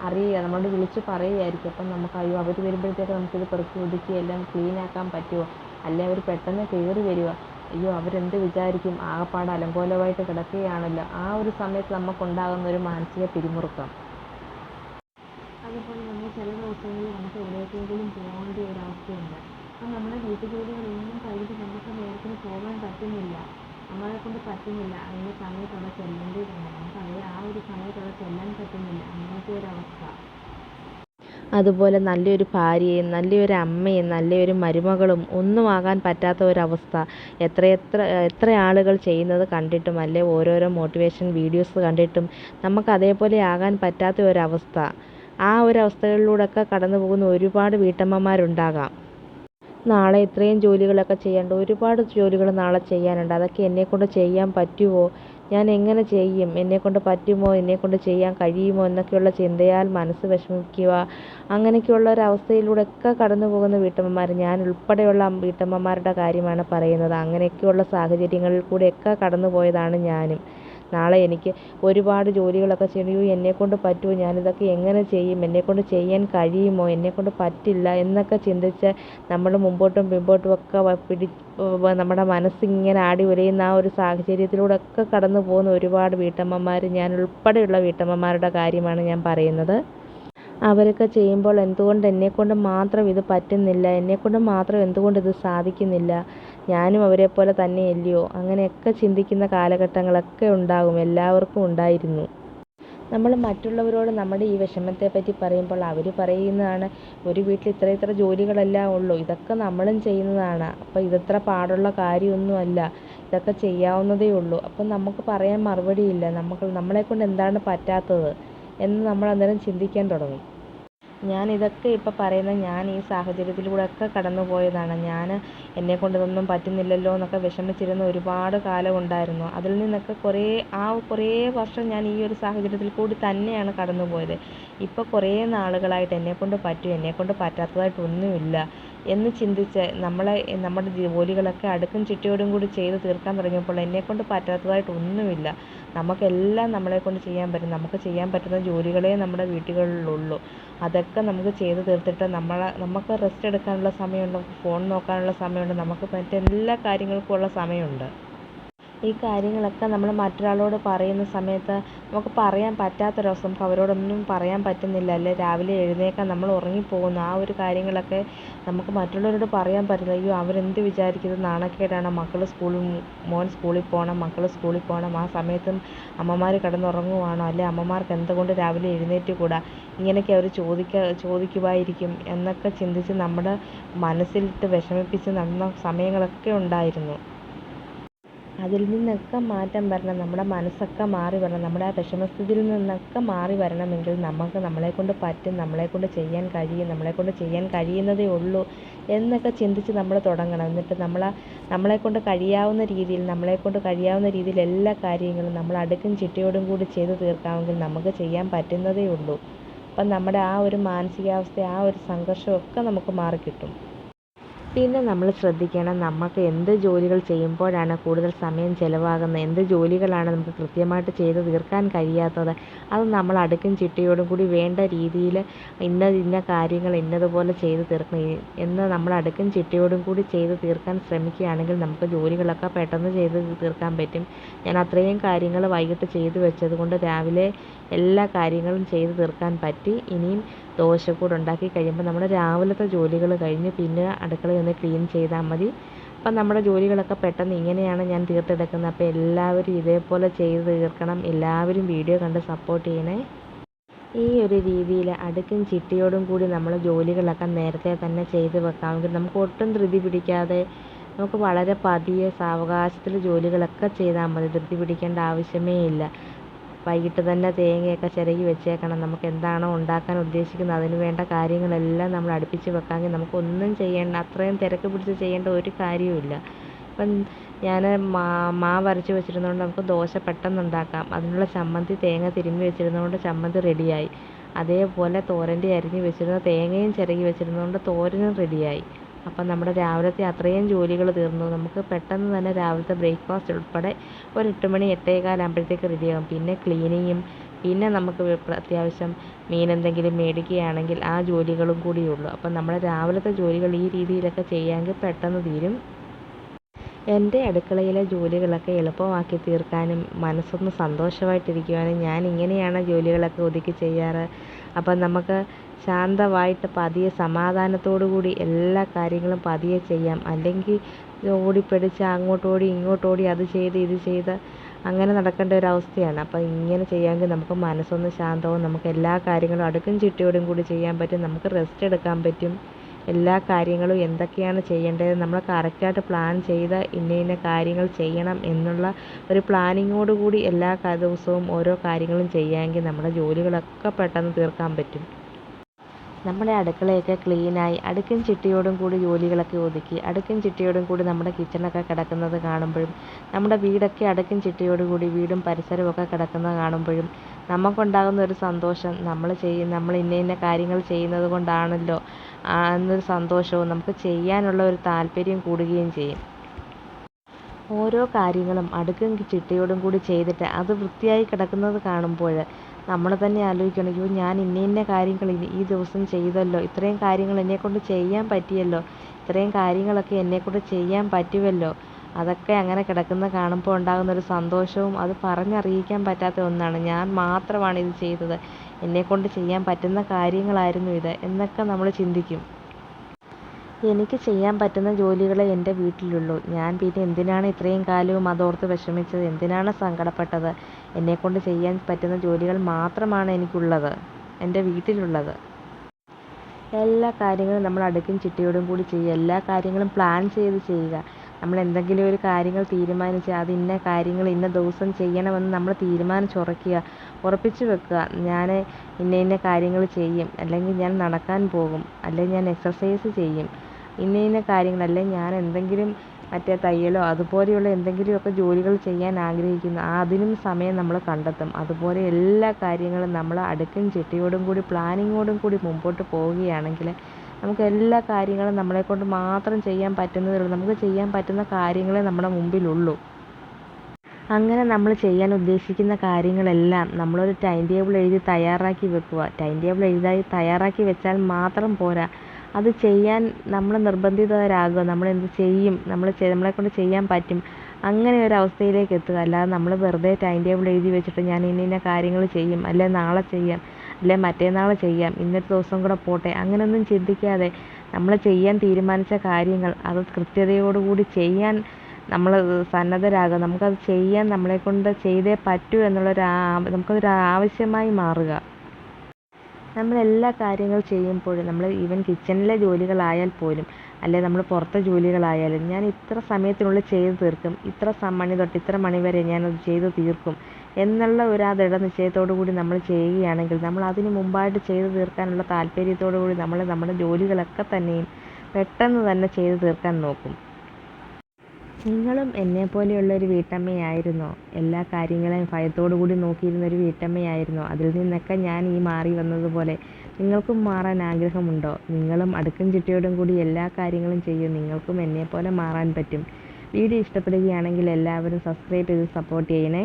അറിയുക നമ്മളോട് വിളിച്ച് പറയുകയായിരിക്കും. അപ്പം നമുക്ക് അയ്യോ അവർ വരുമ്പോഴത്തേക്ക് നമുക്കിത് പെറുക്കി ഒതുക്കി എല്ലാം ക്ലീൻ ആക്കാൻ പറ്റുമോ? അല്ലെ അവർ പെട്ടെന്ന് കയറി വരുക അയ്യോ അവരെന്ത് വിചാരിക്കും? ആകപ്പാട് അലങ്കോലമായിട്ട് കിടക്കുകയാണല്ലോ. ആ ഒരു സമയത്ത് നമുക്കുണ്ടാകുന്ന ഒരു മാനസിക പിരിമുറുക്കം. അതുപോലെ നമ്മൾ ചില ദിവസങ്ങളിൽ നമുക്ക് എവിടേക്കെങ്കിലും പോകേണ്ട ഒരു അവസ്ഥയുണ്ട്. അപ്പം നമ്മുടെ വീട്ടുജോലികളൊന്നും കഴിഞ്ഞ് നമുക്ക് നേരത്തിന് പോകാൻ പറ്റുന്നില്ല. നമ്മളെക്കൊണ്ട് പറ്റുന്നില്ല. അതിന്റെ സമയത്ത് അവിടെ ചെല്ലേണ്ടതുണ്ട് നമുക്ക് അവരെ ആ ഒരു സമയത്ത് അവിടെ ചെല്ലാൻ പറ്റുന്നില്ല. അങ്ങനത്തെ ഒരു അവസ്ഥ. അതുപോലെ നല്ലൊരു ഭാര്യയും നല്ലൊരു അമ്മയും നല്ലൊരു മരുമകളും ഒന്നും ആകാൻ പറ്റാത്ത ഒരവസ്ഥ. എത്രയെത്ര എത്ര ആളുകൾ ചെയ്യുന്നത് കണ്ടിട്ടും അല്ലെ ഓരോരോ മോട്ടിവേഷൻ വീഡിയോസ് കണ്ടിട്ടും നമുക്ക് അതേപോലെ ആകാൻ പറ്റാത്ത ഒരവസ്ഥ. ആ ഒരു അവസ്ഥകളിലൂടെയൊക്കെ കടന്നു പോകുന്ന ഒരുപാട് വീട്ടമ്മമാരുണ്ടാകാം. നാളെ ഇത്രയും ജോലികളൊക്കെ ചെയ്യേണ്ട ഒരുപാട് ജോലികൾ നാളെ ചെയ്യാനുണ്ട്. അതൊക്കെ എന്നെക്കൊണ്ട് ചെയ്യാൻ പറ്റുമോ? ഞാൻ എങ്ങനെ ചെയ്യും? എന്നെക്കൊണ്ട് പറ്റുമോ? എന്നെക്കൊണ്ട് ചെയ്യാൻ കഴിയുമോ? എന്നൊക്കെയുള്ള ചിന്തയാൽ മനസ്സ് വിഷമിക്കുക. അങ്ങനെയൊക്കെയുള്ള ഒരു അവസ്ഥയിലൂടെയൊക്കെ കടന്നു പോകുന്ന വീട്ടമ്മമാർ ഞാൻ ഉൾപ്പെടെയുള്ള വീട്ടമ്മമാരുടെ കാര്യമാണ് പറയുന്നത്. അങ്ങനെയൊക്കെയുള്ള സാഹചര്യങ്ങളിൽ കൂടെയൊക്കെ കടന്നു പോയതാണ് ഞാനും. നാളെ എനിക്ക് ഒരുപാട് ജോലികളൊക്കെ ചെയ്യണം. അയ്യോ എന്നെക്കൊണ്ട് പറ്റുമോ? ഞാനിതൊക്കെ എങ്ങനെ ചെയ്യും? എന്നെക്കൊണ്ട് ചെയ്യാൻ കഴിയുമോ? എന്നെക്കൊണ്ട് പറ്റില്ല എന്നൊക്കെ ചിന്തിച്ച് നമ്മൾ മുമ്പോട്ടും പിമ്പോട്ടും ഒക്കെ പിടി നമ്മുടെ മനസ്സിങ്ങനെ ആടി ഉലയുന്ന ആ ഒരു സാഹചര്യത്തിലൂടെയൊക്കെ കടന്നു പോകുന്ന ഒരുപാട് വീട്ടമ്മമാർ ഞാൻ ഉൾപ്പെടെയുള്ള വീട്ടമ്മമാരുടെ കാര്യമാണ് ഞാൻ പറയുന്നത്. അവരൊക്കെ ചെയ്യുമ്പോൾ എന്തുകൊണ്ട് എന്നെക്കൊണ്ട് മാത്രം ഇത് പറ്റുന്നില്ല? എന്നെക്കൊണ്ട് മാത്രം എന്തുകൊണ്ട് ഇത് സാധിക്കുന്നില്ല? ഞാനും അവരെ അവരെപ്പോലെ തന്നെയല്ലയോ? അങ്ങനെയൊക്കെ ചിന്തിക്കുന്ന കാലഘട്ടങ്ങളൊക്കെ ഉണ്ടാകും എല്ലാവർക്കും ഉണ്ടായിരുന്നു. നമ്മൾ മറ്റുള്ളവരോട് നമ്മുടെ ഈ വിഷമത്തെപ്പറ്റി പറയുമ്പോൾ അവർ പറയുന്നതാണ് ഒരു വീട്ടിൽ ഇത്ര ഇത്ര ജോലികളെല്ലാം ഉള്ളൂ ഇതൊക്കെ നമ്മളും ചെയ്യുന്നതാണ്. അപ്പോൾ ഇതത്ര പാടുള്ള കാര്യമൊന്നുമല്ല ഇതൊക്കെ ചെയ്യാവുന്നതേ ഉള്ളൂ. അപ്പം നമുക്ക് പറയാൻ മറുപടിയില്ല നമുക്ക് നമ്മളെക്കൊണ്ട് എന്താണ് പറ്റാത്തത്? എന്ന് നമ്മൾ അന്നേരം ചിന്തിക്കാൻ തുടങ്ങും. ഞാൻ ഇതൊക്കെ ഇപ്പം പറയുന്നത് ഞാൻ ഈ സാഹചര്യത്തിലൂടെ ഒക്കെ കടന്നു പോയതാണ് ഞാൻ എന്നെക്കൊണ്ട് ഇതൊന്നും പറ്റുന്നില്ലല്ലോ എന്നൊക്കെ വിഷമിച്ചിരുന്ന ഒരുപാട് കാലം ഉണ്ടായിരുന്നു. അതിൽ നിന്നൊക്കെ കുറേ ആ കുറേ വർഷം ഞാൻ ഈ ഒരു സാഹചര്യത്തിൽ കൂടി തന്നെയാണ് കടന്നു പോയത് ഇപ്പോൾ കുറേ നാളുകളായിട്ട് എന്നെക്കൊണ്ട് പറ്റും എന്നെക്കൊണ്ട് പറ്റാത്തതായിട്ട് ഒന്നുമില്ല എന്ന് ചിന്തിച്ച് നമ്മളെ നമ്മുടെ ജോലികളൊക്കെ അടുക്കും ചിട്ടയോടും കൂടി ചെയ്ത് തീർക്കാൻ തുടങ്ങിയപ്പോൾ എന്നെക്കൊണ്ട് പറ്റാത്തതായിട്ട് ഒന്നുമില്ല. നമുക്കെല്ലാം നമ്മളെക്കൊണ്ട് ചെയ്യാൻ പറ്റും. നമുക്ക് ചെയ്യാൻ പറ്റുന്ന ജോലികളേ നമ്മുടെ വീട്ടുകളിലുള്ളൂ അതൊക്കെ നമുക്ക് ചെയ്തു തീർത്തിട്ട് നമ്മളെ നമുക്ക് റെസ്റ്റ് എടുക്കാനുള്ള സമയമുണ്ട് ഫോൺ നോക്കാനുള്ള സമയമുണ്ട് നമുക്ക് മറ്റെല്ലാ കാര്യങ്ങൾക്കും ഉള്ള സമയമുണ്ട്. ഈ കാര്യങ്ങളൊക്കെ നമ്മൾ മറ്റൊരാളോട് പറയുന്ന സമയത്ത് നമുക്ക് പറയാൻ പറ്റാത്തൊരവസ്ഥ നമുക്ക് അവരോടൊന്നും പറയാൻ പറ്റുന്നില്ല അല്ലെ? രാവിലെ എഴുന്നേൽക്കാൻ നമ്മൾ ഉറങ്ങിപ്പോകുന്നു. ആ ഒരു കാര്യങ്ങളൊക്കെ നമുക്ക് മറ്റുള്ളവരോട് പറയാൻ പറ്റില്ല. അയ്യോ അവരെന്ത് വിചാരിക്കുന്നത്? നാണക്കേടാണ്. മക്കൾ സ്കൂളിൽ മോൻ സ്കൂളിൽ പോകണം മക്കൾ സ്കൂളിൽ പോകണം ആ സമയത്തും അമ്മമാർ കിടന്നുറങ്ങുവാണോ? അല്ലെ? അമ്മമാർക്ക് എന്തുകൊണ്ട് രാവിലെ എഴുന്നേറ്റ് കൂടാ? ഇങ്ങനെയൊക്കെ അവർ ചോദിക്ക ചോദിക്കുമായിരിക്കും എന്നൊക്കെ ചിന്തിച്ച് നമ്മുടെ മനസ്സിലിട്ട് വിഷമിപ്പിച്ച് നടന്ന സമയങ്ങളൊക്കെ ഉണ്ടായിരുന്നു. അതിൽ നിന്നൊക്കെ മാറ്റം വരണം നമ്മുടെ മനസ്സൊക്കെ മാറി വരണം നമ്മുടെ ആ വിഷമസ്ഥിതിയിൽ നിന്നൊക്കെ മാറി വരണമെങ്കിൽ നമുക്ക് നമ്മളെക്കൊണ്ട് പറ്റും നമ്മളെക്കൊണ്ട് ചെയ്യാൻ കഴിയും നമ്മളെക്കൊണ്ട് ചെയ്യാൻ കഴിയുന്നതേ ഉള്ളൂ എന്നൊക്കെ ചിന്തിച്ച് നമ്മൾ തുടങ്ങണം. എന്നിട്ട് നമ്മൾ നമ്മളെക്കൊണ്ട് കഴിയാവുന്ന രീതിയിൽ നമ്മളെക്കൊണ്ട് കഴിയാവുന്ന രീതിയിൽ എല്ലാ കാര്യങ്ങളും നമ്മൾ അടുക്കും ചിട്ടയോടും കൂടി ചെയ്ത് തീർക്കാമെങ്കിൽ നമുക്ക് ചെയ്യാൻ പറ്റുന്നതേ ഉള്ളൂ. അപ്പം നമ്മുടെ ആ ഒരു മാനസികാവസ്ഥ ആ ഒരു സംഘർഷമൊക്കെ നമുക്ക് മാറിക്കിട്ടും. പിന്നെ നമ്മൾ ശ്രദ്ധിക്കണം നമുക്ക് എന്ത് ജോലികൾ ചെയ്യുമ്പോഴാണ് കൂടുതൽ സമയം ചിലവാകുന്നത് എന്ത് ജോലികളാണ് നമുക്ക് കൃത്യമായിട്ട് ചെയ്ത് തീർക്കാൻ കഴിയാത്തത് അത് നമ്മൾ അടുക്കും ചിട്ടയോടും കൂടി വേണ്ട രീതിയിൽ ഇന്ന ഇന്ന കാര്യങ്ങൾ ഇന്നതുപോലെ ചെയ്ത് തീർക്കണം. എന്ന് നമ്മൾ അടുക്കും ചിട്ടയോടും കൂടി ചെയ്ത് തീർക്കാൻ ശ്രമിക്കുകയാണെങ്കിൽ നമുക്ക് ജോലികളൊക്കെ പെട്ടെന്ന് ചെയ്ത് തീർക്കാൻ പറ്റും. ഞാൻ അത്രയും കാര്യങ്ങൾ വൈകിട്ട് ചെയ്തു വെച്ചത് കൊണ്ട് രാവിലെ എല്ലാ കാര്യങ്ങളും ചെയ്ത് തീർക്കാൻ പറ്റി. ഇനിയും ദോശക്കൂട് ഉണ്ടാക്കി കഴിയുമ്പോൾ നമ്മൾ രാവിലത്തെ ജോലികൾ കഴിഞ്ഞ് പിന്നെ അടുക്കള ഒന്ന് ക്ലീൻ ചെയ്താൽ മതി. അപ്പം നമ്മുടെ ജോലികളൊക്കെ പെട്ടെന്ന് ഇങ്ങനെയാണ് ഞാൻ തീർത്തെടുക്കുന്നത്. അപ്പോൾ എല്ലാവരും ഇതേപോലെ ചെയ്ത് തീർക്കണം. എല്ലാവരും വീഡിയോ കണ്ട് സപ്പോർട്ട് ചെയ്യണേ. ഈ ഒരു രീതിയിൽ അടുക്കും ചിട്ടയോടും കൂടി നമ്മൾ ജോലികളൊക്കെ നേരത്തെ തന്നെ ചെയ്ത് വെക്കാമെങ്കിൽ നമുക്ക് ഒട്ടും ധൃതി പിടിക്കാതെ നമുക്ക് വളരെ പതിയെ സാവകാശത്തിൽ ജോലികളൊക്കെ ചെയ്താൽ മതി. ധൃതി പിടിക്കേണ്ട ആവശ്യമേ ഇല്ല. വൈകിട്ട് തന്നെ തേങ്ങയൊക്കെ ചിരകി വെച്ചേക്കണം. നമുക്ക് എന്താണോ ഉണ്ടാക്കാൻ ഉദ്ദേശിക്കുന്നത് അതിന് വേണ്ട കാര്യങ്ങളെല്ലാം നമ്മൾ അടുപ്പിച്ച് വെക്കാമെങ്കിൽ നമുക്കൊന്നും ചെയ്യേണ്ട അത്രയും തിരക്ക് പിടിച്ച് ചെയ്യേണ്ട ഒരു കാര്യവുമില്ല ഇപ്പം ഞാൻ മാ മാവ് അരച്ച് വെച്ചിരുന്നതുകൊണ്ട് നമുക്ക് ദോശ പെട്ടെന്ന് ഉണ്ടാക്കാം. അതിനുള്ള ചമ്മന്തി തേങ്ങ തിരുമ്മി വെച്ചിരുന്നതുകൊണ്ട് ചമ്മന്തി റെഡിയായി. അതേപോലെ തോരന്റെ അരിഞ്ഞ് വെച്ചിരുന്ന തേങ്ങയും ചിരകി വെച്ചിരുന്നതുകൊണ്ട് തോരനും റെഡിയായി. അപ്പം നമ്മുടെ രാവിലത്തെ അത്രയും ജോലികൾ തീർന്നു. നമുക്ക് പെട്ടെന്ന് തന്നെ രാവിലത്തെ ബ്രേക്ക്ഫാസ്റ്റ് ഉൾപ്പെടെ ഒരു എട്ട് മണി എട്ടേകാലാകുമ്പോഴത്തേക്ക് റെഡിയാകും പിന്നെ ക്ലീനിങ്ങും പിന്നെ നമുക്ക് അത്യാവശ്യം മീൻ എന്തെങ്കിലും മേടിക്കുകയാണെങ്കിൽ ആ ജോലികളും കൂടിയുള്ളൂ അപ്പം നമ്മുടെ രാവിലത്തെ ജോലികൾ ഈ രീതിയിലൊക്കെ ചെയ്യാമെങ്കിൽ പെട്ടെന്ന് തീരും. എന്റെ അടുക്കളയിലെ ജോലികളൊക്കെ എളുപ്പമാക്കി തീർക്കാനും മനസ്സൊന്ന് സന്തോഷമായിട്ടിരിക്കുവാനും ഞാൻ ഇങ്ങനെയാണ് ജോലികളൊക്കെ ഒതുക്കി ചെയ്യാറ്. അപ്പം നമുക്ക് ശാന്തമായിട്ട് പതിയെ സമാധാനത്തോടു കൂടി എല്ലാ കാര്യങ്ങളും പതിയെ ചെയ്യാം. അല്ലെങ്കിൽ ഓടിപ്പിടിച്ച് അങ്ങോട്ടോടി ഇങ്ങോട്ടോടി അത് ചെയ്ത് ഇത് ചെയ്ത് അങ്ങനെ നടക്കേണ്ട ഒരു അവസ്ഥയാണ്. അപ്പോൾ ഇങ്ങനെ ചെയ്യാമെങ്കിൽ നമുക്ക് മനസ്സൊന്ന് ശാന്തവും നമുക്ക് എല്ലാ കാര്യങ്ങളും അടുക്കും ചിട്ടയോടും കൂടി ചെയ്യാൻ പറ്റും. നമുക്ക് റെസ്റ്റ് എടുക്കാൻ പറ്റും. എല്ലാ കാര്യങ്ങളും എന്തൊക്കെയാണ് ചെയ്യേണ്ടത് നമ്മൾ കറക്റ്റായിട്ട് പ്ലാൻ ചെയ്ത് ഇന്ന ഇന്ന കാര്യങ്ങൾ ചെയ്യണം എന്നുള്ള ഒരു പ്ലാനിങ്ങോടുകൂടി എല്ലാ ദിവസവും ഓരോ കാര്യങ്ങളും ചെയ്യാമെങ്കിൽ നമ്മുടെ ജോലികളൊക്കെ പെട്ടെന്ന് തീർക്കാൻ പറ്റും. നമ്മുടെ അടുക്കളയൊക്കെ ക്ലീനായി അടുക്കും ചിട്ടയോടും കൂടി ജോലികളൊക്കെ ഒതുക്കി അടുക്കും ചിട്ടയോടും കൂടി നമ്മുടെ കിച്ചണൊക്കെ കിടക്കുന്നത് കാണുമ്പോഴും നമ്മുടെ വീടൊക്കെ അടുക്കും ചിട്ടയോടു കൂടി വീടും പരിസരവും ഒക്കെ കിടക്കുന്നത് കാണുമ്പോഴും നമുക്കുണ്ടാകുന്ന ഒരു സന്തോഷം. നമ്മൾ ചെയ്യും നമ്മൾ ഇന്ന ഇന്ന കാര്യങ്ങൾ ചെയ്യുന്നത് കൊണ്ടാണല്ലോ എന്നൊരു സന്തോഷവും നമുക്ക് ചെയ്യാനുള്ള ഒരു താല്പര്യം കൂടുകയും ചെയ്യും. ഓരോ കാര്യങ്ങളും അടുക്കും ചിട്ടയോടും കൂടി ചെയ്തിട്ട് അത് വൃത്തിയായി കിടക്കുന്നത് കാണുമ്പോൾ നമ്മൾ തന്നെ ആലോചിക്കണം അയ്യോ ഞാൻ ഇന്ന ഇന്ന കാര്യങ്ങൾ ഈ ദിവസം ചെയ്തല്ലോ ഇത്രയും കാര്യങ്ങൾ എന്നെക്കൊണ്ട് ചെയ്യാൻ പറ്റിയല്ലോ ഇത്രയും കാര്യങ്ങളൊക്കെ എന്നെക്കൊണ്ട് ചെയ്യാൻ പറ്റുമല്ലോ അതൊക്കെ അങ്ങനെ കിടക്കുന്ന കാണുമ്പോൾ ഉണ്ടാകുന്ന ഒരു സന്തോഷവും അത് പറഞ്ഞറിയിക്കാൻ പറ്റാത്ത ഒന്നാണ്. ഞാൻ മാത്രമാണ് ഇത് ചെയ്തത്. എന്നെക്കൊണ്ട് ചെയ്യാൻ പറ്റുന്ന കാര്യങ്ങളായിരുന്നു ഇത്. എന്നൊക്കെ നമ്മൾ ചിന്തിക്കും. എനിക്ക് ചെയ്യാൻ പറ്റുന്ന ജോലികളെ എന്റെ വീട്ടിലുള്ളൂ. ഞാൻ പിന്നെ എന്തിനാണ് ഇത്രയും കാലവും അതോർത്ത് വിഷമിച്ചത്? എന്തിനാണ് സങ്കടപ്പെട്ടത്? എന്നെക്കൊണ്ട് ചെയ്യാൻ പറ്റുന്ന ജോലികൾ മാത്രമാണ് എനിക്കുള്ളത്. എന്റെ വീട്ടിലുള്ളത്. എല്ലാ കാര്യങ്ങളും നമ്മൾ അടുക്കും ചിട്ടയോടും കൂടി ചെയ്യുക. എല്ലാ കാര്യങ്ങളും പ്ലാൻ ചെയ്ത് ചെയ്യുക. നമ്മൾ എന്തെങ്കിലും ഒരു കാര്യങ്ങൾ തീരുമാനിച്ച് അത് ഇന്ന കാര്യങ്ങൾ ഇന്ന ദിവസം ചെയ്യണമെന്ന് നമ്മൾ തീരുമാനിച്ചുറക്കുക ഉറപ്പിച്ച് വെക്കുക. ഞാൻ ഇന്ന ഇന്ന കാര്യങ്ങൾ ചെയ്യും. അല്ലെങ്കിൽ ഞാൻ നടക്കാൻ പോകും. അല്ലെങ്കിൽ ഞാൻ എക്സർസൈസ് ചെയ്യും. ഇന്ന ഇന്ന കാര്യങ്ങൾ അല്ലെങ്കിൽ ഞാൻ എന്തെങ്കിലും മറ്റേ തയ്യലോ അതുപോലെയുള്ള എന്തെങ്കിലുമൊക്കെ ജോലികൾ ചെയ്യാൻ ആഗ്രഹിക്കുന്നു. അതിനും സമയം നമ്മൾ കണ്ടെത്തും. അതുപോലെ എല്ലാ കാര്യങ്ങളും നമ്മൾ അടുക്കും ചിട്ടയോടും കൂടി പ്ലാനിങ്ങോടും കൂടി മുമ്പോട്ട് പോവുകയാണെങ്കിൽ നമുക്ക് എല്ലാ കാര്യങ്ങളും നമ്മളെക്കൊണ്ട് മാത്രം ചെയ്യാൻ പറ്റുന്നതേ ഉള്ളൂ. നമുക്ക് ചെയ്യാൻ പറ്റുന്ന കാര്യങ്ങളെ നമ്മുടെ മുമ്പിലുള്ളൂ. അങ്ങനെ നമ്മൾ ചെയ്യാൻ ഉദ്ദേശിക്കുന്ന കാര്യങ്ങളെല്ലാം നമ്മളൊരു ടൈം ടേബിൾ എഴുതി തയ്യാറാക്കി വെക്കുക. ടൈം ടേബിൾ എഴുതി തയ്യാറാക്കി വെച്ചാൽ മാത്രം പോരാ. അത് ചെയ്യാൻ നമ്മൾ നിർബന്ധിതരാകുക നമ്മളെന്ത് ചെയ്യും നമ്മൾ നമ്മളെക്കൊണ്ട് ചെയ്യാൻ പറ്റും. അങ്ങനെ ഒരു അവസ്ഥയിലേക്ക് എത്തുക. അല്ലാതെ നമ്മൾ വെറുതെ ടൈം ടേബിൾ എഴുതി വെച്ചിട്ട് ഞാൻ ഇന്ന ഇന്ന കാര്യങ്ങൾ ചെയ്യും അല്ലെ നാളെ ചെയ്യാം അല്ലെ മറ്റന്നാൾ ചെയ്യാം ഇന്നത്തെ ദിവസം കൂടെ പോട്ടെ അങ്ങനെയൊന്നും ചിന്തിക്കാതെ നമ്മൾ ചെയ്യാൻ തീരുമാനിച്ച കാര്യങ്ങൾ അത് കൃത്യതയോടുകൂടി ചെയ്യാൻ നമ്മൾ സന്നദ്ധരാകുക. നമുക്കത് ചെയ്യാൻ നമ്മളെ കൊണ്ട് ചെയ്തേ പറ്റൂ എന്നുള്ളൊരു നമുക്കതൊരു ആവശ്യമായി മാറുക. നമ്മൾ എല്ലാ കാര്യങ്ങൾ ചെയ്യുമ്പോഴും നമ്മൾ ഈവൻ കിച്ചണിലെ ജോലികളായാൽ പോലും അല്ലെ നമ്മൾ പുറത്തെ ജോലികളായാലും ഞാൻ ഇത്ര സമയത്തിനുള്ളിൽ ചെയ്തു തീർക്കും ഇത്ര മണി തൊട്ട് ഇത്ര മണി വരെ ഞാനത് ചെയ്ത് തീർക്കും എന്നുള്ള ഒരു ആ ദൃഢനിശ്ചയത്തോടു കൂടി നമ്മൾ ചെയ്യുകയാണെങ്കിൽ നമ്മൾ അതിന് മുമ്പായിട്ട് ചെയ്ത് തീർക്കാനുള്ള താല്പര്യത്തോടു കൂടി നമ്മൾ നമ്മുടെ ജോലികളൊക്കെ തന്നെയും പെട്ടെന്ന് തന്നെ ചെയ്ത് തീർക്കാൻ നോക്കും. നിങ്ങളും എന്നെപ്പോലെയുള്ള ഒരു വീട്ടമ്മയായിരുന്നോ. എല്ലാ കാര്യങ്ങളെയും ഭയത്തോടു കൂടി നോക്കിയിരുന്ന ഒരു വീട്ടമ്മയായിരുന്നോ. അതിൽ നിന്നൊക്കെ ഞാൻ ഈ മാറി വന്നതുപോലെ നിങ്ങൾക്കും മാറാൻ ആഗ്രഹമുണ്ടോ? നിങ്ങളും അടുക്കും ചിട്ടയോടും കൂടി എല്ലാ കാര്യങ്ങളും ചെയ്യും. നിങ്ങൾക്കും എന്നെ പോലെ മാറാൻ പറ്റും. വീഡിയോ ഇഷ്ടപ്പെടുകയാണെങ്കിൽ എല്ലാവരും സബ്സ്ക്രൈബ് ചെയ്ത് സപ്പോർട്ട് ചെയ്യണേ.